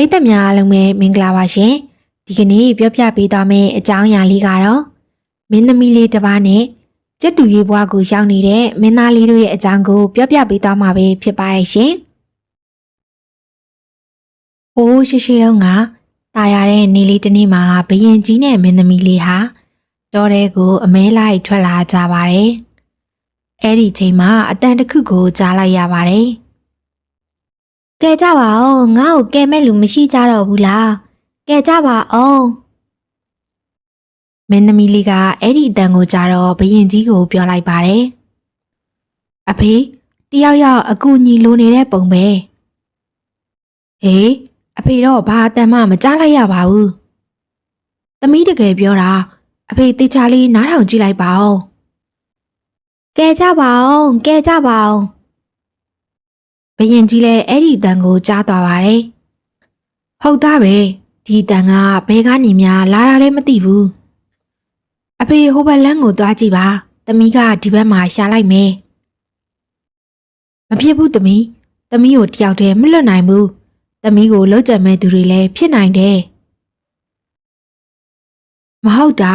ရိသတ်များအားလုံးပဲမင်္ဂလာပါရှင်ဒီကနေ့ပြောပြပေးသွားမယ့်အကြောင်းအရာလေးကတော့မင်းသမီးလေးတစ်ပါးနဲ့ကျက်တူရေးဘွားကိုရောက်နေတဲ့မင်းသားလေးတို့ရဲ့အကြောင်းကိုပြောပြပေးသွားမှာပဲဖြစ်ပါတယ်ရှင်။အိုးရှိရှိတုန်းကตายရတဲ့နေလေးတစ်နေ့မှာဘရင်ကြီးနဲ့မင်းသမီးလေးဟာတောထဲကိုအမဲလိုက်ထွက်လာကြပါတယ်။အဲ့ဒီချိန်မှာအတန်တစ်ခုကိုကြားလိုက်ရပါတယ်။ ကဲကြပါအောင်ငါ့ကိုကဲမဲ့လူမရှိကြတော့ဘူးလားကဲကြပါအောင်မင်းသမီးလေးကအဲ့ဒီအတန်ကိုကြားတော့ဘရင်ကြီးကိုပြောလိုက်ပါတယ်အဖေတယောက်ယောက်အကူညီလိုနေတဲ့ပုံပဲဟေးအဖေတော့ဘာအတန်မှမကြားလိုက်ရပါဘူးသမီးတကယ်ပြောတာအဖေတေချာလေးနားထောင်ကြည့်လိုက်ပါဦးကဲကြပါအောင်ကဲကြပါအောင် ဘရင်ကြီးလည်းအဲ့ဒီတန်ကိုကြားသွားပါတယ်။ဟုတ်သားပဲဒီတန်ကဘဲကနေများလာတာလည်းမသိဘူး။အဖေဟိုဘက်လမ်းကိုသွားကြည့်ပါ။သမီးကဒီဘက်မှာရှာလိုက်မယ်။မဖြစ်ဘူးသမီး။သမီးကိုတယောက်တည်းမလွတ်နိုင်ဘူး။သမီးကိုလှုပ်ကြံမဲ့သူတွေလည်းဖြစ်နိုင်တယ်။မဟုတ်တာ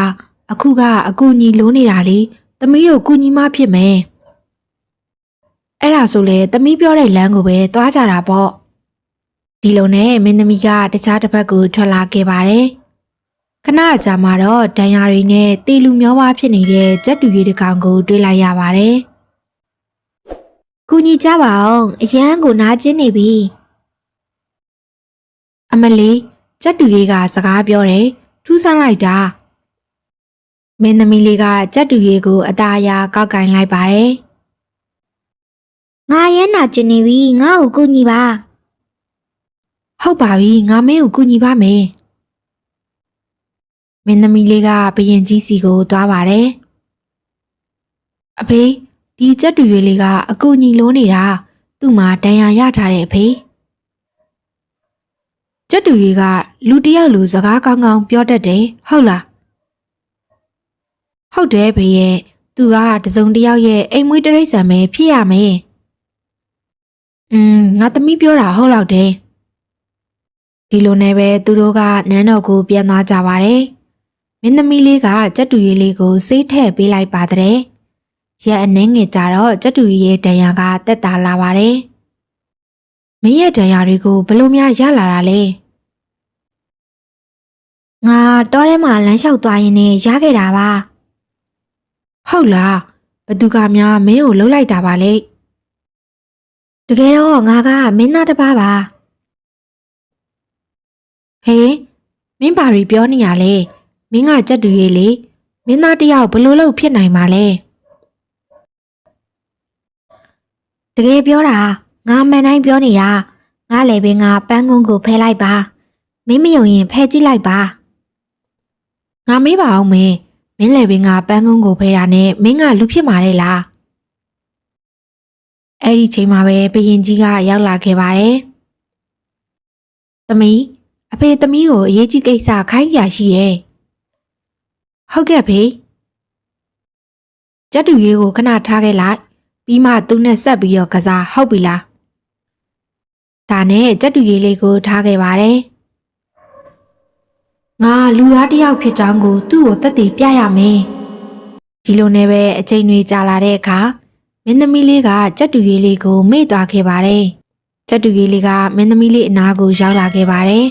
အခုကအကူညီလိုးနေတာလေသမီးတို့ကူညီမဖြစ်မယ်။ အဲ့ဒါဆိုလေသမီးပြောတဲ့လမ်းကိုပဲသွားကြတာပေါ့ဒီလိုနဲ့မင်းသမီးကတခြားတစ်ဖက်ကိုထွက်လာခဲ့ပါတယ်ခဏကြာမှတော့ဒဏ်ရာတွေနဲ့တေလူမျောပါဖြစ်နေတဲ့ကြက်တူရီတစ်ကောင်ကိုတွေ့လိုက်ရပါတယ်ကူညီကြပါအောင်အရန်ကိုနားကျင်နေပြီအမလီကြက်တူရီကစကားပြောတယ်ထူးဆန်းလိုက်တာမင်းသမီးလေးကကြက်တူရီကိုအသားအရာကောက်ကင်လိုက်ပါတယ် ငါရဲနာကျင်နေပြီငါ့ကိုကူညီပါဟုတ်ပါပြီငါမင်းကိုကူညီပါမယ်မင်းသမီးလေးကဘရင်ကြီးစီကိုသွားပါတယ်အဖေဒီကြက်တူရွေးလေးကအကူညီလိုးနေတာသူ့မှာတန်ရာရထားတဲ့အဖေကြက်တူရွေးကလူတစ်ယောက်လူစကားကောင်းကောင်းပြောတတ်တယ်ဟုတ်လားဟုတ်တယ်ဖေရဲ့သူကတစုံတစ်ယောက်ရဲ့အိမ်မွေးတရိษံပဲဖြစ်ရမယ် อืมငါသမီးပြောတာဟုတ်လောက်တယ်ဒီလိုနဲ့ပဲသူတို့ကနန်းတော်ကိုပြန်သွားကြပါတယ်မင်းသမီးလေးကကြက်တူရီလေးကိုစေးထည့်ပေးလိုက်ပါတဲ့ရက်အနှင်းငယ်ကြတော့ကြက်တူရီရဲ့ဒဏ်ရာကတက်တာလာပါတယ်မင်းရဲ့ဒဏ်ရာတွေကိုဘလို့များရလာတာလဲငါတောထဲမှာလမ်းလျှောက်သွားရင်လည်းရခဲ့တာပါဟုတ်လားဘသူကများမင်းကိုလှုပ်လိုက်တာပါလေ တကယ်တော့ငါကမင်းသားတစ်ပါးပါဟေးမင်းပါရီပြောနေရလေမင်းကကြက်တူရေးလေမင်းသားတစ်ယောက်ဘလို့လို့ဖြစ်နိုင်မှာလဲတကယ်ပြောတာငါမှန်တိုင်းပြောနေတာငါလည်းပင်ကပန်းကုန်းကိုဖဲလိုက်ပါမင်းမယုံရင်ဖဲကြည့်လိုက်ပါငါမေးပါအောင်မေမင်းလည်းပင်ကပန်းကုန်းကိုဖဲတာနဲ့မင်းကလူဖြစ်မှာလေလား အဲ့ဒီချိန်မှာပဲဘရင်ကြီးကရောက်လာခဲ့ပါတယ်။သမီးအဖေသမီးကိုအရေးကြီးကိစ္စခိုင်းကြရှိရဲ့။ဟုတ်ကဲ့ဖေ။ကျက်တူရေးကိုခဏထားခဲ့လိုက်ပြီးမှသူနဲ့ဆက်ပြီးတော့ကစားဟုတ်ပြီလား။ဒါနဲ့ကျက်တူရေးလေးကိုထားခဲ့ပါတယ်။ငါလူသားတစ်ယောက်ဖြစ်ကြောင်းကိုသူ့ကိုသက်သေပြရမယ်။ဒီလိုနဲ့ပဲအချိန်တွေကြာလာတဲ့အခါ မင်းသမီးလေးကကြက်တူရေးလေးကိုမေ့သွားခဲ့ပါတယ်။ကြက်တူရေးလေးကမင်းသမီးလေးအနားကိုရောက်လာခဲ့ပါတယ်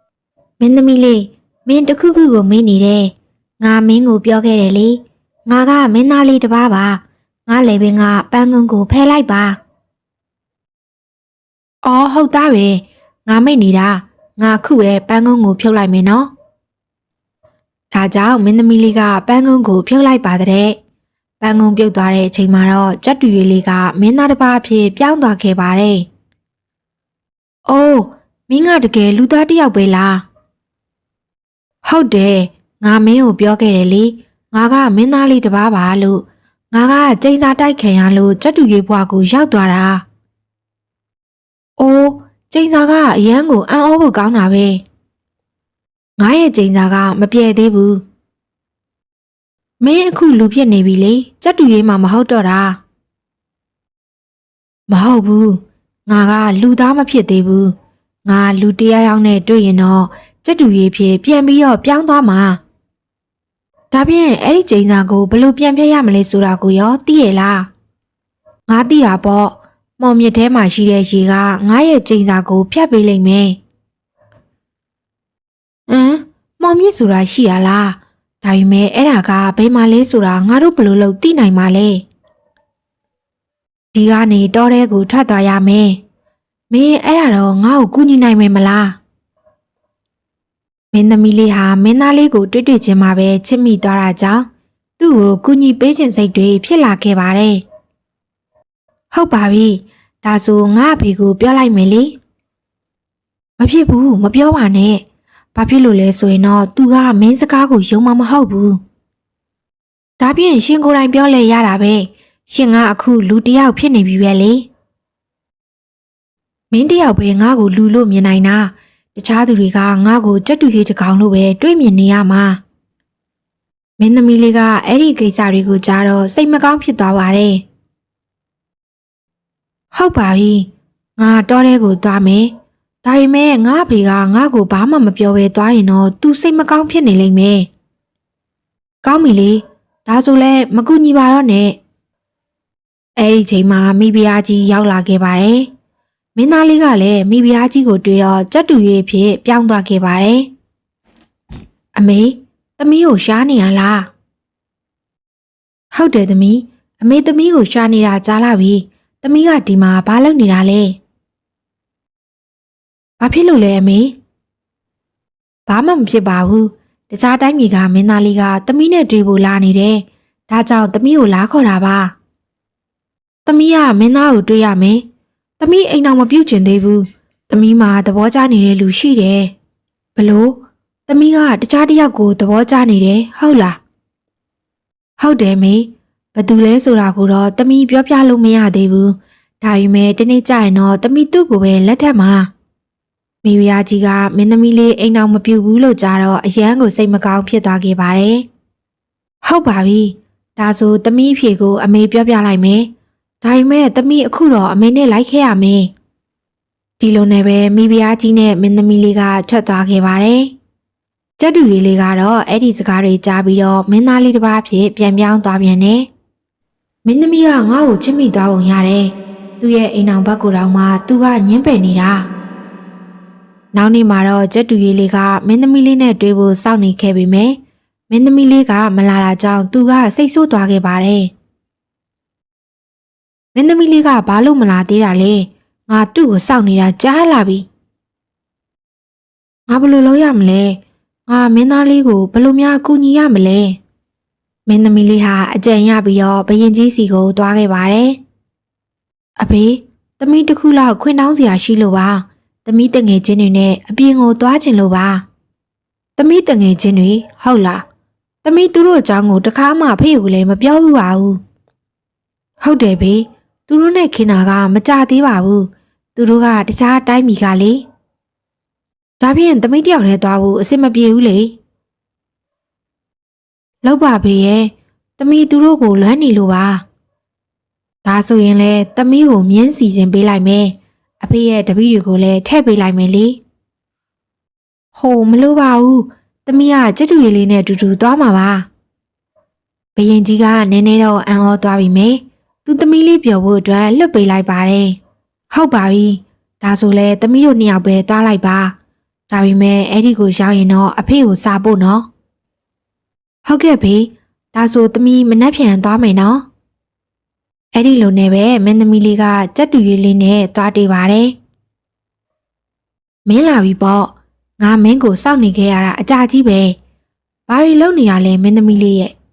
။မင်းသမီးလေးမင်းတစ်ခုခုကိုမေ့နေတယ်။ငါမင်းကိုပြောခဲ့တယ်လေ။ငါကမင်းသားလေးတစ်ပါးပါ။ငါလည်းပင်ကပန်းကုန်းကိုဖဲလိုက်ပါ။အော်ဟုတ်သားပဲ။ငါမိတ်နေတာ။ငါခုပဲပန်းကုန်းကိုဖြုတ်လိုက်မယ်နော်။ဒါကြောင့်မင်းသမီးလေးကပန်းကုန်းကိုဖြုတ်လိုက်ပါတဲ့။ ပန်းကုန်းပြုတ်သွားတဲ့အချိန်မှာတော့ကြက်တူရွေးလေးကမင်းသားတစ်ပါးအဖြစ်ပြောင်းသွားခဲ့ပါတယ်။အိုးမင်းကတကယ်လူသားတစ်ယောက်ပဲလား။ဟုတ်တယ်ငါမင်းကိုပြောခဲ့တယ်လေငါကမင်းသားလေးတစ်ပါးပါလို့ငါကကျိန်းစာတိုက်ခံရလို့ကြက်တူရွေးဘွားကိုရောက်သွားတာ။အိုးကျိန်းစာကအရန်ကိုအံ့ဩဖို့ကောင်းတာပဲ။ငါရဲ့ကျိန်းစာကမပြေသေးဘူး။ မင်းအခုလူဖြစ်နေပြီလေကြက်တူရေးမှာမဟုတ်တော့တာမဟုတ်ဘူးငါကလူသားမဖြစ်သေးဘူးငါလူတရားယောက်နဲ့တွေ့ရင်တော့ကြက်တူရေးဖြစ်ပြန်ပြီးတော့ပြောင်းသွားမှာဒါဖြင့်အဲ့ဒီချိန်စာကိုဘယ်လိုပြန်ပြရမလဲဆိုတာကိုရောသိရလားငါသိတာပေါ့မော်မြစ်ထဲမှာရှိတဲ့ရေကငါရဲ့ချိန်စာကိုဖြတ်ပေးလိမ့်မယ်ဟမ်မော်မြစ်ဆိုတာရှိရလား ဒါပေမဲ့အဲ့ဒါကဘယ်မှာလဲဆိုတာငါတို့ဘယ်လိုလုပ်သိနိုင်မှာလဲဒီကနေတောထဲကိုထွက်သွားရမယ်မင်းအဲ့ဒါတော့ငါ့ကိုကူညီနိုင်မယ်မလားမင်းသမီးလေးဟာမင်းသားလေးကိုတွေ့တွေ့ချင်းမှပဲချစ်မိသွားတာကြောင့်သူ့ကိုကူညီပေးခြင်းစိတ်တွေဖြစ်လာခဲ့ပါတယ်။ဟုတ်ပါပြီ။ဒါဆိုငါအဖေကိုပြောလိုက်မယ်လေ။မဖြစ်ဘူးမပြောပါနဲ့။ ဘာဖြစ်လို့လဲဆိုရင်တော့သူကမင်းစကားကိုယုံမှမဟုတ်ဘူး။ဒါပြင်ရှင်ကိုယ်တိုင်ပြောလဲရတာပဲ။ရှင်ကအခုလူတစ်ယောက်ဖြစ်နေပြီပဲလေ။မင်းတစ်ယောက်ပဲငါ့ကိုလူလို့မြင်နိုင်တာ။တခြားသူတွေကငါ့ကိုကြက်တူရေးတစ်ကောင်လို့ပဲတွေးမြင်နေရမှာမင်းသမီးလေးကအဲ့ဒီကိစ္စတွေကိုကြားတော့စိတ်မကောင်းဖြစ်သွားပါတယ်ဟုတ်ပါပြီငါတောထဲကိုသွားမယ် ဒါပေမဲ့ငါအဖေကငါ့ကိုဘာမှမပြောဘဲသွားရင်တော့ तू စိတ်မကောင်းဖြစ်နေလိမ့်မယ်ကောင်းပြီလေဒါဆိုလဲမကူညီပါတော့နဲ့အဲ့ဒီချိန်မှာမိဖုရားကြီးရောက်လာခဲ့ပါတယ်မင်းသားလေးကလည်းမိဖုရားကြီးကိုတွေ့တော့ကြက်တူရွေးဖြစ်ပြောင်းသွားခဲ့ပါတယ်။အမေသမီးကိုရှားနေရလား။ဟုတ်တယ်သမီးအမေသမီးကိုရှားနေတာကြားလာပြီ။သမီးကဒီမှာဘာလုပ်နေတာလဲ။ ဘာဖြစ်လို့လဲအမေ။ဘာမှမဖြစ်ပါဘူး။တခြားတိုင်းပြည်ကမင်းသားလေးကသမီးနဲ့တွေ့ဖို့လာနေတယ်။ဒါကြောင့်သမီးကိုလာခေါ်တာပါ။သမီးကမင်းသားကိုတွေ့ရမယ်။သမီးအိမ်အောင်မပြုတ်ကျင်သေးဘူး။သမီးမှာသဘောကျနေတဲ့လူရှိတယ်။ဘလို့သမီးကတခြားတစ်ယောက်ကိုသဘောကျနေတယ်ဟုတ်လား။ဟုတ်တယ်မေ။ဘသူလဲဆိုတာကိုတော့သမီးပြောပြလို့မရသေးဘူး။ဒါပေမဲ့တနေ့ကျရင်တော့သမီးသူ့ကိုပဲလက်ထက်မှာ မိဖုရားကြီးကမင်းသမီးလေးအိမ်အောင်မပြုတ်ဘူးလို့ကြားတော့အရန်ကိုစိတ်မကောင်းဖြစ်သွားခဲ့ပါတယ်။ဟုတ်ပါပြီ။ဒါဆိုသမီးအဖေကိုအမေပြောပြလိုက်မယ်။ဒါပေမဲ့သမီးအခုတော့အမေနဲ့လိုက်ခဲ့ရမယ်။ဒီလိုနဲ့ပဲမိဖုရားကြီးနဲ့မင်းသမီးလေးကထွက်သွားခဲ့ပါတယ်။ကျက်တူလေးလေးကတော့အဲ့ဒီစကားတွေကြားပြီးတော့မင်းသားလေးတစ်ပါးဖြစ်ပြန်ပြောင်းသွားပြန်တယ်။မင်းသမီးကငါ့ကိုချစ်မိသွားပုံရတယ်။သူ့ရဲ့အိမ်အောင်ဘက်ကိုတောင်မှသူကညှင်းပယ်နေတာ။ နောက်နေ့မှာတော့ကျက်တူလေးလေးကမင်းသမီးလေးနဲ့တွေ့ဖို့စောင့်နေခဲ့ပေမဲ့မင်းသမီးလေးကမလာတာကြောင့်သူကစိတ်ဆိုးသွားခဲ့ပါတယ်။မင်းသမီးလေးကဘာလို့မလာသေးတာလဲငါသူ့ကိုစောင့်နေတာကြားလာပြီငါဘယ်လိုလုပ်ရမလဲငါမင်းသားလေးကိုဘယ်လိုများအကူညီရမလဲမင်းသမီးလေးဟာအကြံရပြီးတော့ဘရင်ကြီးစီကိုသွားခဲ့ပါတယ်အဖေသမီးတစ်ခုလောက်ခွင့်တောင်းစရာရှိလို့ပါ သမီးတငယ်ချင်းတွေနဲ့အပြင်ကိုသွားချင်လို့ပါသမီးတငယ်ချင်းတွေဟုတ်လားသမီးသူတို့အကြောင်းကိုတခါမှဖေကိုလည်းမပြောဘူးပါဘူးဟုတ်တယ်ဖေသူတို့နဲ့ခင်တာကမကြသေးပါဘူးသူတို့ကတခြားတိုင်းပြည်ကလေဒါဖြင့်သမီးတယောက်တည်းသွားဖို့အဆင်မပြေဘူးလေလောက်ပါဖေရဲ့သမီးသူတို့ကိုလွမ်းနေလို့ပါဒါဆိုရင်လေသမီးကိုမြင်းစီစဉ်ပေးလိုက်မယ် အဖေရဲ့တပည့်တွေကိုလည်းထည့်ပေးလိုက်မယ်လေဟိုမလို့ပါဘူးသမီးကကြက်တူရည်လေးနဲ့အတူတူသွားမှာပါဘယင်ကြီးကနည်းနည်းတော့အံ့ဩသွားပြီမေသူသမီးလေးပြောဖို့အတွက်လွတ်ပေးလိုက်ပါတယ်။ဟုတ်ပါပြီ။ဒါဆိုလဲသမီးတို့နှစ်ယောက်ပဲသွားလိုက်ပါ။ဒါပေမဲ့အဲ့ဒီကိုရောက်ရင်တော့အဖေကိုစာဖို့နော်။ဟုတ်ကဲ့ဖေ။ဒါဆိုသမီးမနှက်ပြန်သွားမယ်နော်။ အဲ့ဒီလိုနဲ့ပဲမင်းသမီးလေးကကြက်တူရွေးလေးနဲ့သွားတေးပါတယ်။မင်းလာပြီပေါ့။ငါမင်းကိုစောင့်နေခဲ့ရတာအကြာကြီးပဲ။ဘာတွေလုပ်နေရလဲမင်းသမီးလေးရဲ့။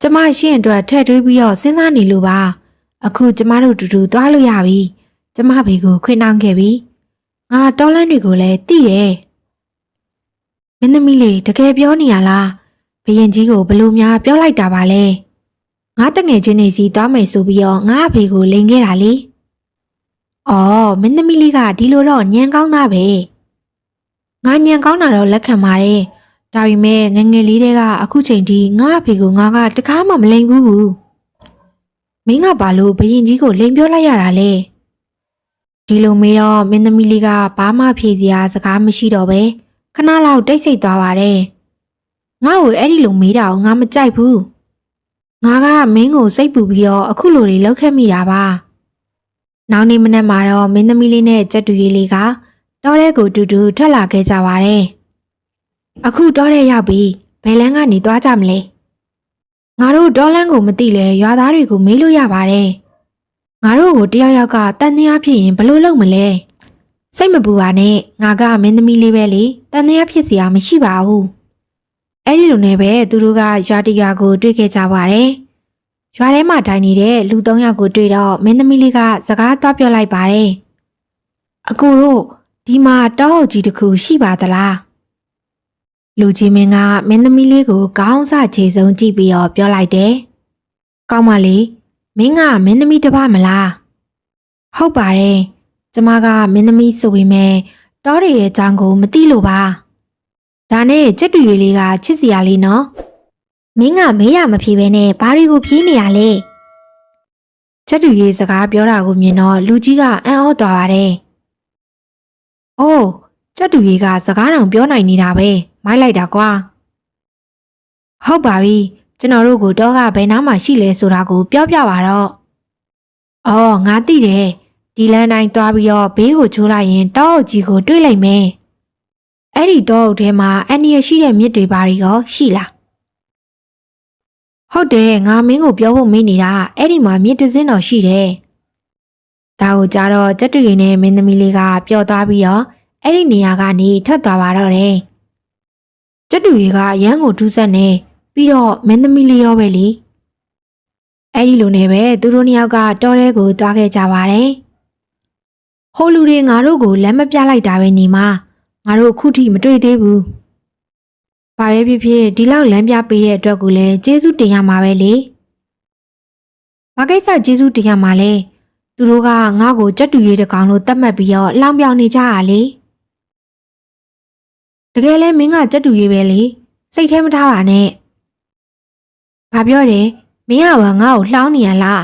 ကျမရှင့်အတွက်ထည့်သွေးပြီးတော့စဉ်းစားနေလို့ပါအခုကျမတို့တူတူသွားလို့ရပြီကျမဘေကိုခွင့်တောင်းခဲ့ပြီငါတောလန်းတွေကိုလည်းသိတယ်မင်းသမီးလေးတကယ်ပြောနေရလားဘရင်ကြီးကိုဘလို့များပြောလိုက်တာပါလဲ ငါတငယ်ချင်းနေစီသွားမယ်ဆိုပြီးတော့ငါအဖေကိုလိန်ခဲ့တာလေအော်မင်းသမီးလေးကဒီလိုတော့ညံကောင်းသားပဲငါညံကောင်းတာတော့လက်ခံပါတယ်ဒါပေမဲ့ငယ်ငယ်လေးတည်းကအခုချိန်ထိငါ့အဖေကိုငါကတကားမှမလိမ်ဘူးဘူးမင်းကဘာလို့ဘရင်ကြီးကိုလိမ်ပြောလိုက်ရတာလဲဒီလိုမေးတော့မင်းသမီးလေးကဘာမှဖြေစရာစကားမရှိတော့ပဲခဏလောက်တိတ်ဆိတ်သွားပါတယ်ငါ့ကိုအဲ့ဒီလိုမေးတာကိုငါမကြိုက်ဘူး ငါကမင်းကိုစိတ်ပူပြီးတော့အခုလိုတွေလောက်ခဲ့မိတာပါနောက်နေ့မနက်မှာတော့မင်းသမီးလေးနဲ့ကြက်တူရီလေးကတောထဲကိုတူတူထွက်လာခဲ့ကြပါတယ်အခုတောထဲရောက်ပြီးဘယ်လန်းကနေသွားကြမလဲငါတို့တောလန်းကိုမသိလဲရွာသားတွေကိုမေးလို့ရပါတယ်ငါတို့ကိုတယောက်ယောက်ကတန်တရားဖြစ်ရင်ဘယ်လိုလုပ်မလဲစိတ်မပူပါနဲ့ငါကမင်းသမီးလေးပဲလေတန်တရားဖြစ်စရာမရှိပါဘူး အဲ့ဒီလိုနဲ့ပဲသူတို့ကရွာတရွာကိုတွေ့ခဲ့ကြပါတယ်ရွာထဲမှာထိုင်နေတဲ့လူသုံးယောက်ကိုတွေ့တော့မင်းသမီးလေးကစကားသွားပြောလိုက်ပါတယ်အကိုတို့ဒီမှာတောအုပ်ကြီးတစ်ခုရှိပါသလားလူကြီးမင်းကမင်းသမီးလေးကိုကောင်းစားခြေစုံကြည့်ပြီးတော့ပြောလိုက်တယ်ကောင်းပါလေမင်းကမင်းသမီးတစ်ပါမလားဟုတ်ပါတယ်ကျမကမင်းသမီးဆိုပေမဲ့တောတွေရဲ့အကြောင်းကိုမသိလို့ပါ ဒါနဲ့ကြက်တူရွေလေးကချစ်စရာလေးနော်မင်းကမေးရမဖြေဘဲနဲ့ဘာတွေကိုဖြေးနေရလဲချက်တူရေးစကားပြောတာကိုမြင်တော့လူကြီးကအံ့ဩသွားပါတယ်။အိုးချက်တူရေးကစကားတောင်ပြောနိုင်နေတာပဲမိုက်လိုက်တာကွာ။ဟုတ်ပါပြီကျွန်တော်တို့ကိုတော့ကဘယ်နားမှာရှိလဲဆိုတာကိုပြောပြပါတော့။အော်ငါသိတယ်ဒီလမ်းတိုင်းသွားပြီးတော့ဘေးကိုချိုးလိုက်ရင်တောအုပ်ကြီးကိုတွေ့လိုက်မယ်။ အဲ့ဒီတောအုပ်ထဲမှာအန်ဒီရရှိတဲ့မြစ်တွေပါရီရောရှိလား။ဟုတ်တယ်ငါမင်းကိုပြောဖို့မေးနေတာအဲ့ဒီမှာမြစ်တစ်စင်းတော်ရှိတယ်။ဒါကိုကြတော့ကြက်တူရင်နဲ့မင်းသမီးလေးကပျော်သွားပြီးတော့အဲ့ဒီနေရာကနေထွက်သွားပါတော့တယ်။ကြက်တူရီကရမ်းကိုထူးဆက်နေပြီးတော့မင်းသမီးလေးရောပဲလေ။အဲ့ဒီလိုနဲ့ပဲသူတို့နှစ်ယောက်ကတောထဲကိုသွားခဲ့ကြပါတယ်။ဟိုလူတွေငါတို့ကိုလမ်းမပြလိုက်တာပဲနေမှာ ငါတို့အခုထိမတွေ့သေးဘူး။ဘာပဲဖြစ်ဖြစ်ဒီလောက်လမ်းပြပေးတဲ့အတွက်ကိုလည်းကျေးဇူးတင်ရမှာပဲလေ။ဘာကိစ္စကျေးဇူးတင်ရမှာလဲ။သူတို့ကငါ့ကိုကြက်တူရည်တစ်ကောင်လို့တတ်မှတ်ပြီးတော့လောင်ပြောင်နေကြရလေ။တကယ်လဲမင်းကကြက်တူရည်ပဲလေ။စိတ်ထဲမထားပါနဲ့။ဘာပြောတယ်။မင်းကဘာငါ့ကိုလှောင်းနေရလား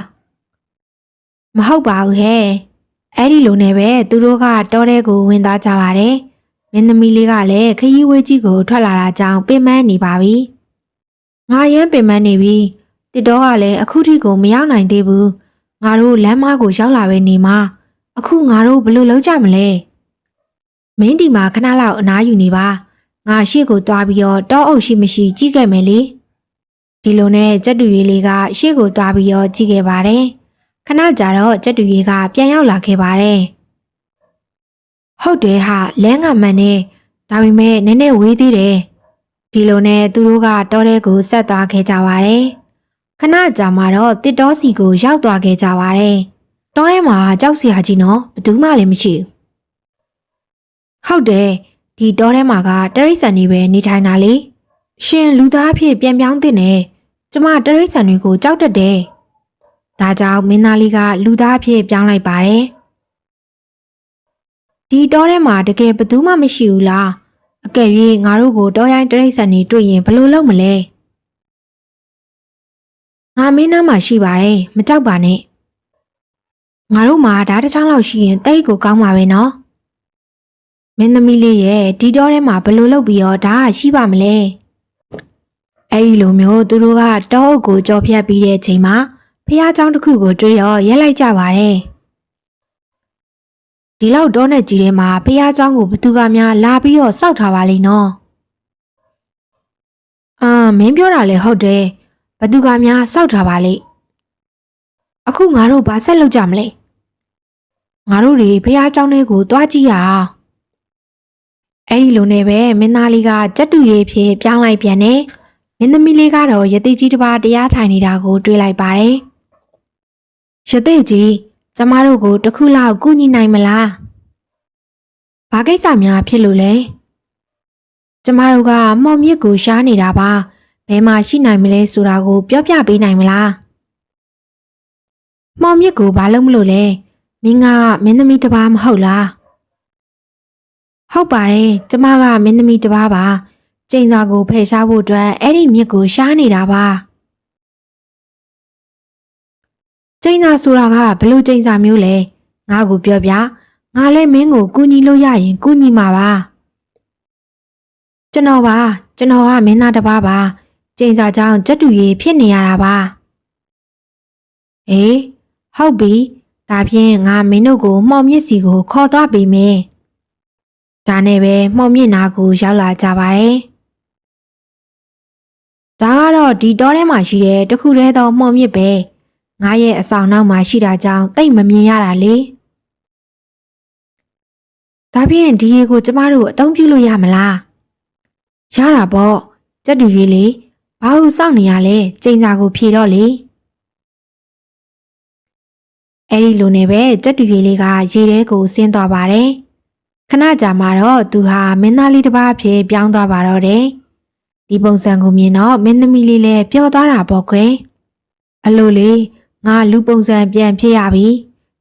။မဟုတ်ပါဘူးဟဲ့။အဲ့ဒီလိုနဲ့ပဲသူတို့ကတောထဲကိုဝင်သွားကြပါတယ်။ မင်းသမီးလေးကလည်းခရီးဝေးကြီးကိုထွက်လာတာကြောင့်ပင်ပန်းနေပါပြီ။ငါရမ်းပင်ပန်းနေပြီ။တစ်တော့ကလည်းအခုထိကိုမရောက်နိုင်သေးဘူး။ငါတို့လမ်းမကိုရောက်လာပဲနေမှာအခုငါတို့ဘယ်လိုလုပ်ကြမလဲ။မင်းဒီမှာခဏလောက်အနားယူနေပါ။ငါရှေ့ကိုသွားပြီးတော့တောအုပ်ရှိမရှိကြည့်ခဲ့မယ်လေ။ဒီလိုနဲ့ကြက်တူရီလေးကရှေ့ကိုသွားပြီးတော့ကြည့်ခဲ့ပါတယ်။ခဏကြာတော့ကြက်တူရီကပြန်ရောက်လာခဲ့ပါတယ်။ ဟုတ်တယ်ဟာလဲငါမှန်နေဒါပေမဲ့နည်းနည်းဝေးသေးတယ်ဒီလိုနဲ့သူတို့ကတောထဲကိုဆက်သွားခဲ့ကြပါတယ်ခဏကြာမှတော့တစ်တောစီကိုရောက်သွားခဲ့ကြပါတယ်တောထဲမှာကြောက်စရာကြီးနော်ဘယ်သူမှလည်းမရှိဘူးဟုတ်တယ်ဒီတောထဲမှာကတရိတ်ဆန်တွေပဲနေထိုင်တာလေရှင်လူသားအဖြစ်ပြန်ပြောင်းတင်နေကျမတရိတ်ဆန်တွေကိုကြောက်တတ်တယ်ဒါကြောင့်မင်းသားလေးကလူသားအဖြစ်ပြောင်းလိုက်ပါတယ် ဒီတောထဲမှာတကယ်ဘယ်သူမှမရှိဘူးလားအကယ်၍ငါတို့ကိုတောရိုင်းတရိတ်ဆန်နေတွေ့ရင်ဘယ်လိုလုပ်မလဲငါမင်းနားမှာရှိပါတယ်မကြောက်ပါနဲ့ငါတို့မှာဓာတ်တစ်ချောင်းလောက်ရှိရင်တိတ်ကိုကောင်းပါပဲနော်မင်းသမီးလေးရဲ့ဒီတောထဲမှာဘယ်လိုလုပ်ပြီးတော့ဓာတ်ကရှိပါမလဲအဲ့ဒီလိုမျိုးသူတို့ကတောအုပ်ကိုကြော်ဖြတ်ပြီးတဲ့ချိန်မှာဖះเจ้าတစ်ခုကိုတွေ့တော့ရက်လိုက်ကြပါတယ် ဒီလောက်တောနဲ့ကြီးထဲမှာဖះเจ้าကိုဘသူကများလာပြီးတော့စောက်ထားပါလိမ့်နော်။အာမင်းပြောတာလေဟုတ်တယ်။ဘသူကများစောက်ထားပါလိမ့်။အခုငါတို့ဘာဆက်လုပ်ကြမလဲ။ငါတို့တွေဖះเจ้าနဲ့ကိုသွားကြည့်ရအောင်။အဲ့ဒီလိုနဲ့ပဲမင်းသားလေးကကြက်တူရည်ဖြစ်ပြောင်းလိုက်ပြန်နေ။မင်းသမီးလေးကတော့ရတိကြီးတစ်ပါးတရားထိုင်နေတာကိုတွေ့လိုက်ပါတယ်။ရတိကြီး ကျမတို့ကိုတစ်ခုလောက်ကူညီနိုင်မလား။ဘာကိစ္စများဖြစ်လို့လဲ။ကျမတို့ကမော်မြစ်ကိုရှားနေတာပါ။ဘယ်မှာရှိနိုင်မလဲဆိုတာကို ပြောပြပေးနိုင်မလား။မော်မြစ်ကိုဘာလို့မလို့လဲ။မင်းကမင်းသမီးတစ်ပါးမဟုတ်လား။ဟုတ်ပါတယ်။ကျမကမင်းသမီးတစ်ပါးပါ။ကျိန်စာကိုဖယ်ရှားဖို့အတွက်အဲ့ဒီမြစ်ကိုရှားနေတာပါ။ ကျိန်စာဆိုတာကဘယ်လို့ကျိန်စာမျိုးလဲ။ငါ့ကိုပြောပြငါလည်းမင်းကိုကူညီလို့ရရင်ကူညီမှာပါကျွန်တော်ပါကျွန်တော်ကမင်းသားတစ်ပါးပါကျိန်စာကြောင့်ကြက်တူရီဖြစ်နေရတာပါအေးဟုတ်ပြီဒါဖြင့်ငါမင်းတို့ကိုမှောင်မြင့်စီကိုခေါ်သွားပေးမယ်ဒါနဲ့ပဲမှောင်မြင့်နာကိုရောက်လာကြပါတယ်ဒါကတော့ဒီတောထဲမှာရှိတဲ့တခုတည်းသောမှောင်မြင့်ပဲ ငါရဲ့အဆောင်နောက်မှာရှိတာကြောင့်တိတ်မမြင်ရတာလေဒါဖြင့်ဒီရေကိုကျမတို့အသုံးပြုလို့ရမလားရတာပေါ့ကြက်တူရွေးလေဘာလို့စောင့်နေရလဲကျိန်စာကိုဖြေတော့လေအဲ့ဒီလိုနဲ့ပဲကြက်တူရွေးလေးကရေထဲကိုဆင်းသွားပါတယ်ခဏကြာမှတော့သူဟာမင်းသားလေးတစ်ပါးအဖြစ်ပြောင်းသွားပါတော့တယ်ဒီပုံစံကိုမြင်တော့မင်းသမီးလေးလည်းပျော်သွားတာပေါ့ကွယ်အလိုလေး ငါလူပုံစံပြန်ဖြစ်ရပြီ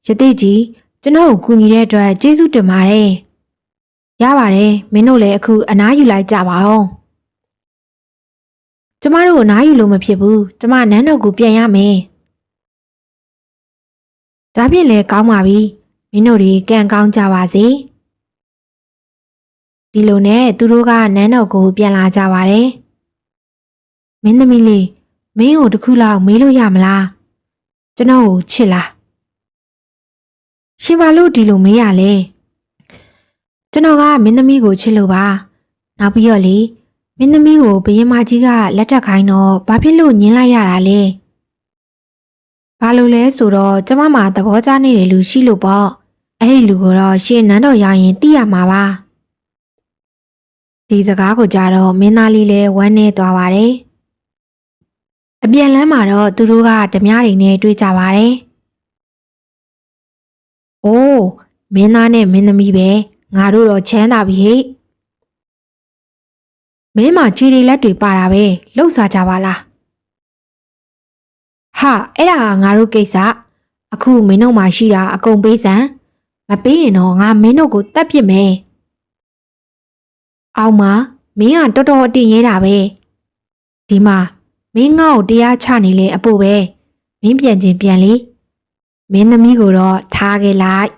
ယသိကြီးကျွန်တော်ကိုကူညီတဲ့အတွက်ကျေးဇူးတင်ပါတယ်ရပါတယ်မင်းတို့လည်းအခုအနားယူလိုက်ကြပါဦးကျမတို့အနားယူလို့မဖြစ်ဘူးကျမနန်းတော်ကိုပြန်ရမယ်ဒါဖြင့်လည်းကောင်းပါပြီမင်းတို့တွေကံကောင်းကြပါစေဒီလိုနဲ့သူတို့ကနန်းတော်ကိုပြန်လာကြပါတယ်မင်းသမီးလေးမင်းကိုတစ်ခုလောက်မေးလို့ရမလား ကျွန်တော်ကိုချစ်လားရှင်ဘာလို့ဒီလိုမေးရလဲကျွန်တော်ကမင်းသမီးကိုချစ်လို့ပါနောက်ပြီးတော့လေမင်းသမီးကိုဘရင်မကြီးကလက်ထပ်ခိုင်းတော့ဘာဖြစ်လို့ညင်းလိုက်ရတာလဲဘာလို့လဲဆိုတော့ကျမမှာသဘောကျနေတဲ့လူရှိလို့ပေါ့အဲ့ဒီလူကိုတော့ရှင်နန်းတော်ရောက်ရင်သိရမှာပါဒီစကားကိုကြားတော့မင်းသားလေးလည်းဝမ်းနေသွားပါတယ် အပြန်လမ်းမှာတော့သူတို့ကဓမြတွေနဲ့တွေ့ကြပါတယ်။အိုးမင်းသားနဲ့မင်းသမီးပဲငါတို့တော့ချမ်းသာပြီဟဲ့။မင်းမခြေတွေလက်တွေပါတာပဲလှုပ်စားကြပါလား။ဟာအဲ့ဒါကငါတို့ကိစ္စအခုမင်းတို့မှရှိတာအကုန်ပေးစမ်းမပေးရင်တော့ငါမင်းတို့ကိုတတ်ပစ်မယ်။အောင်မမင်းကတော်တော်အတင်ရဲတာပဲ။ဒီမှာ မင်းငါ့ကိုတရားချနေလေအပို့ပဲမင်းပြန်ချင်းပြန်လေမင်းသမီးကိုတော့ထားခဲ့လိုက်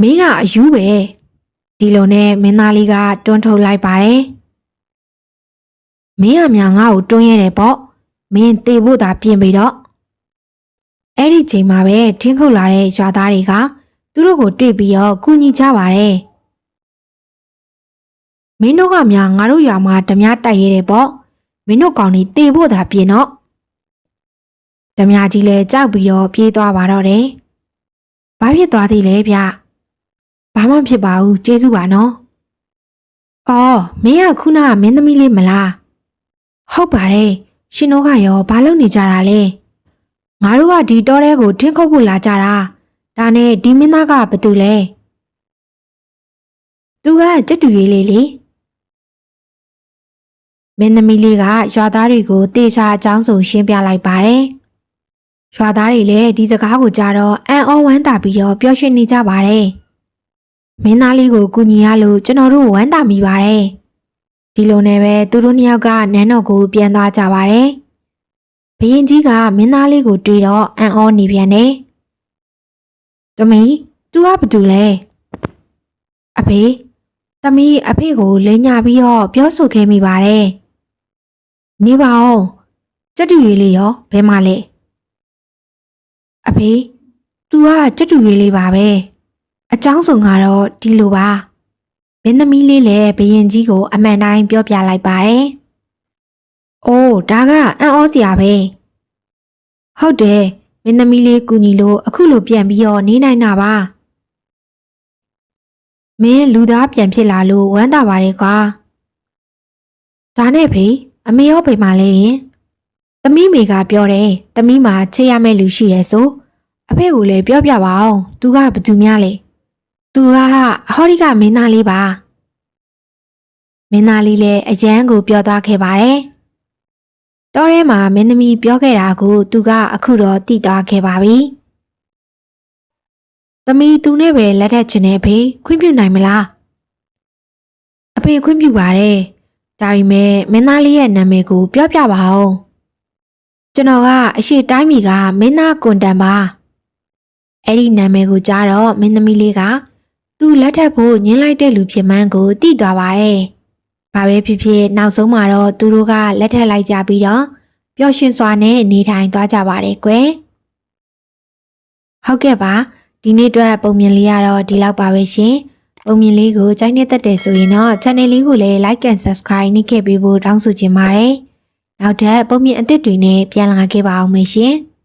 မင်းကအယူပဲဒီလိုနဲ့မင်းသားလေးကတွန်းထုတ်လိုက်ပါတယ်မင်းအများငါ့ကိုတွန်းရတယ်ပေါ့မင်းတေဖို့သာပြင်ပြီးတော့အဲ့ဒီချိန်မှာပဲထင်းခုတ်လာတဲ့ရွာသားတွေကသူတို့ကိုတွေ့ပြီးတော့ကူညီကြပါတယ်မင်းတို့ကများငါတို့ရွာမှာဓမြတိုက်ရဲတယ်ပေါ့ မင်းတို့ကောင်နေတေဖို့သာပြင်တော့ဓမြကြီးလည်းကြောက်ပြီးတော့ပြေးသွားပါတော့တယ်။ဘာဖြစ်သွားသေးလဲဗျ။ဘာမှဖြစ်ပါဘူးကျေးဇူးပါနော်။အော်မင်းကခုနကမင်းသမီးလေးမလား။ဟုတ်ပါတယ်ရှင်တို့ကရောဘာလုပ်နေကြတာလဲ။ငါတို့ကဒီတောထဲကိုထင်းခုတ်ဖို့လာကြတာ။ဒါနဲ့ဒီမင်းသားကဘာတူလဲ။သူကကြက်တူရွေးလေးလေ။ မင်းသမီးလေးကရွာသားတွေကိုတေချာအကြောင်းစုံရှင်းပြလိုက်ပါတယ်။ရွာသားတွေလည်းဒီစကားကိုကြားတော့အံ့ဩဝမ်းသာပြီးတော့ပျော်ရွှင်နေကြပါတယ်။မင်းသားလေးကိုကူညီရလို့ကျွန်တော်တို့ဝမ်းသာမိပါတယ်။ဒီလိုနဲ့ပဲသူတို့နှစ်ယောက်ကနန်းတော်ကိုပြန်သွားကြပါတယ်။ဘရင်ကြီးကမင်းသားလေးကိုတွေ့တော့အံ့ဩနေပြန်တယ်။တမီ तू ကဘာတူလဲ။အဖေသမီးအဖေကိုလိန်ညာပြီးတော့ပြောဆိုခဲ့မိပါတယ်။ နေပါအောင်ကြက်တူရွေးလေးရောဘယ်မှာလဲအဖေ तू ကကြက်တူရွေးလေးပါပဲအเจ้าစုံကတော့ဒီလိုပါမင်းသမီးလေးလည်းဘရင်ကြီးကို အမှန်တိုင်းပြောပြလိုက်ပါတယ်အိုးဒါကအံ့ဩစရာပဲဟုတ်တယ်မင်းသမီးလေးကူညီလို့အခုလိုပြန်ပြီးတော့နေနိုင်တာပါမင်းလူသားပြန်ဖြစ်လာလို့ဝမ်းသာပါတယ်ကွာဒါနဲ့ဖေ အမေရောဖေမှာလဲရင်သမီးမေကပြောတယ်သမီးမှာချစ်ရမယ့်လူရှိတယ်ဆိုအဖေကိုလည်းပြောပြပါအောင်သူကဘသူများလဲသူကဟောဒီကမင်းသားလေးပါမင်းသားလေးလည်းအရန်ကိုပြောသွားခဲ့ပါတယ်တောထဲမှာမင်းသမီးပြောခဲ့တာကိုသူကအခုတော့သိသွားခဲ့ပါပြီသမီးသူနဲ့ပဲလက်ထက်ချင်တဲ့အဖေခွင့်ပြုနိုင်မလားအဖေခွင့်ပြုပါတယ် ဒါပေမဲ့မင်းသားလေးရဲ့နာမည်ကို ပြောပြပါဦးကျွန်တော်ကအရှိတိုင်းမီကမင်းသားကွန်တန်ပါအဲ့ဒီနာမည်ကိုကြားတော့မင်းသမီးလေးကသူ့လက်ထပ်ဖို့ညှင်းလိုက်တဲ့လူဖြစ်မှန်းကိုသိသွားပါတယ်။ဘာပဲဖြစ်ဖြစ်နောက်ဆုံးမှာတော့သူတို့ကလက်ထပ်လိုက်ကြပြီးတော့ပျော်ရွှင်စွာနဲ့နေထိုင်သွားကြပါတယ်ကွယ်။ဟုတ်ကဲ့ပါဒီနေ့အတွက်ပုံမြင်လေးကတော့ဒီလောက်ပါပဲရှင်။ ပုံမြင်လေးကိုကြိုက်နေတတ်တယ်ဆိုရင်တော့ channel လေးကိုလည်း like and subscribe နှိပ်ခဲ့ပေးဖို့တောင်းဆိုချင်ပါတယ်။နောက်ထပ်ပုံမြင်အသစ်တွေနဲ့ပြန်လာခဲ့ပါအောင်မရှင်။